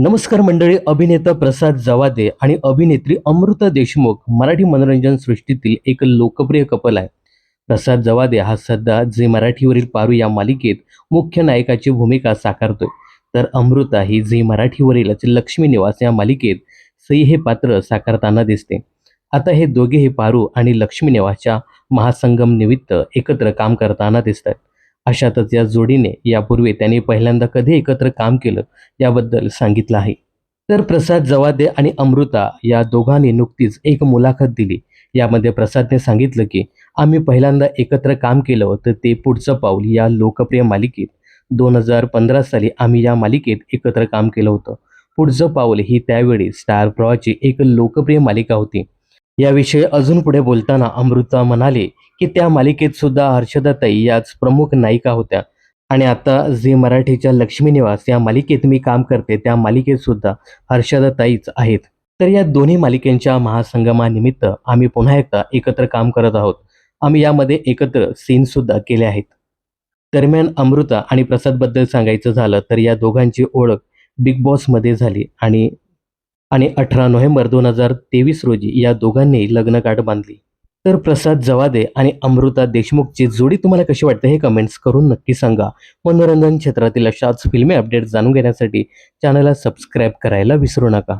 नमस्कार मंडळी अभिनेता प्रसाद जवादे आणि अभिनेत्री अमृता देशमुख मराठी मनोरंजन सृष्टीतील एक लोकप्रिय कपल आहे. प्रसाद जवादे हा सध्या जे मराठीवरील पारू या मालिकेत मुख्य नायकाची भूमिका साकारतोय. तर अमृता ही झी मराठीवरीलच लक्ष्मी निवास या मालिकेत सई हे पात्र साकारताना दिसते. आता हे दोघेही पारू आणि लक्ष्मी निवासच्या महासंगम निमित्त एकत्र काम करताना दिसतात. अशातच या जोडीने यापूर्वी त्यांनी पहिल्यांदा कधी एकत्र काम केलं याबद्दल सांगितलं आहे. तर प्रसाद जवादे आणि अमृता या दोघांनी नुकतीच एक मुलाखत दिली. यामध्ये प्रसादने सांगितलं की आम्ही पहिल्यांदा एकत्र काम केलं होतं ते पुढचं पाऊल या लोकप्रिय मालिकेत. दोन हजार पंधरा साली आम्ही या मालिकेत एकत्र काम केलं होतं. पुढचं पाऊल ही त्यावेळी स्टार प्रवाची एक लोकप्रिय मालिका होती. याविषयी अजून पुढे बोलताना अमृता म्हणाले की त्या मालिकेत सुद्धा हर्षदाताई याच प्रमुख नायिका होत्या. आणि आता जे मराठीच्या लक्ष्मी निवास या मालिकेत मी काम करते त्या मालिकेत सुद्धा हर्षदाताईच आहेत. तर या दोन्ही मालिकेंच्या महासंगमानिमित्त आम्ही पुन्हा एकदा एकत्र काम करत आहोत. आम्ही यामध्ये एकत्र सीन सुद्धा केले आहेत. दरम्यान अमृता आणि प्रसादबद्दल सांगायचं झालं तर या दोघांची ओळख बिग बॉसमध्ये झाली आणि आणि अठरा नोव्हेंबर दोन हजार तेवीस रोजी या दोघांनी लग्नगाठ बांधली. तर प्रसाद जवादे आणि अमृता देशमुखची जोडी तुम्हाला कशी वाटते हे कमेंट्स करून नक्की सांगा. मनोरंजन क्षेत्रातील अशाच फिल्मी अपडेट जाणून घेण्यासाठी चॅनलला सबस्क्राईब करायला विसरू नका.